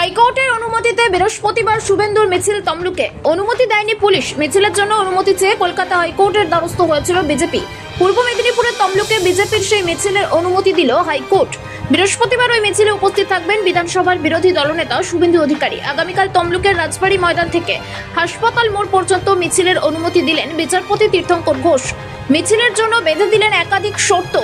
হাইকোর্টের অনুমতিতে বৃহস্পতিবার শুভেন্দুর মিছিল তমলুকে। অনুমতি দেয়নি পুলিশ। মিছিলের জন্য অনুমতি চেয়ে কলকাতা হাইকোর্টের দ্বারস্থ হয়েছিল বিজেপি। পূর্ব মেদিনীপুরের তমলুকে বিজেপির সেই মিছিলের অনুমতি দিল হাইকোর্ট। বৃহস্পতিবার ওই মিছিলে উপস্থিত থাকবেন বিধানসভার বিরোধী দলনেতা শুভেন্দু অধিকারী। আগামীকাল তমলুকের রাজবাড়ী ময়দান থেকে হাসপাতাল মোড় পর্যন্ত মিছিলের অনুমতি দিলেন বিচারপতি তীর্থঙ্কর ঘোষ। মিছিলের জন্য বেঁধে দিলেন একাধিক শর্ত।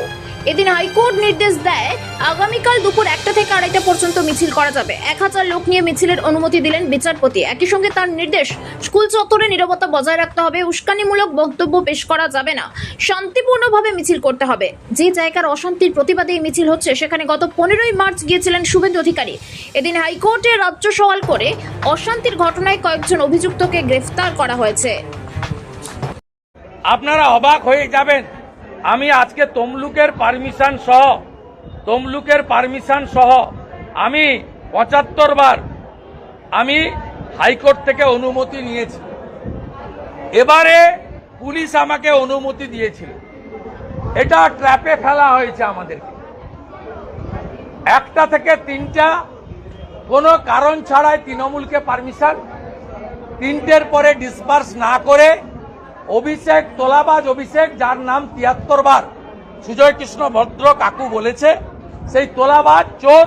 এদিন হাইকোর্ট নির্দেশ দেয়, আগামীকাল দুপুর একটা থেকে আড়াইটা পর্যন্ত মিছিল করা যাবে। এক হাজার লোক নিয়ে মিছিলের অনুমতি দিলেন বিচারপতি। একই সঙ্গে তার নির্দেশ, স্কুল চত্বরে নিরাপত্তা বজায় রাখতে হবে, উস্কানিমূলক বক্তব্য পেশ করা যাবে না। শান্তিপূর্ণভাবে মিছিল করতে হবে। যে জায়গার অশান্তির প্রতিবাদে এই মিছিল হচ্ছে, সেখানে গত পনেরোই মার্চ গিয়েছিলেন শুভেন্দু অধিকারী। এদিন হাইকোর্টে রাজ্য সওয়াল করে অশান্তির ঘটনায় কয়েকজন অভিযুক্তকে গ্রেফতার করা হয়েছে। আপনারা অবাক হয়ে যাবেন। আমি আজকে তমলুকের পারমিশন সহ, তমলুকের পারমিশন সহ আমি পঁচাত্তর বার আমি হাইকোর্ট থেকে অনুমতি নিয়েছি। এবারে পুলিশ আমাকে অনুমতি দিয়েছিল। এটা ট্র্যাপে ফেলা হয়েছে আমাদেরকে। একটা থেকে তিনটা, কোনো কারণ ছাড়াই তৃণমূলকে পারমিশন, তিনটের পরে ডিসপার্স না করে অভিষেক তোলাবাজ অভিষেক, যার নাম তিয়াত্তর বার সুজয় কৃষ্ণ ভদ্র কাকু বলেছে, সেই তোলাবাজ চোর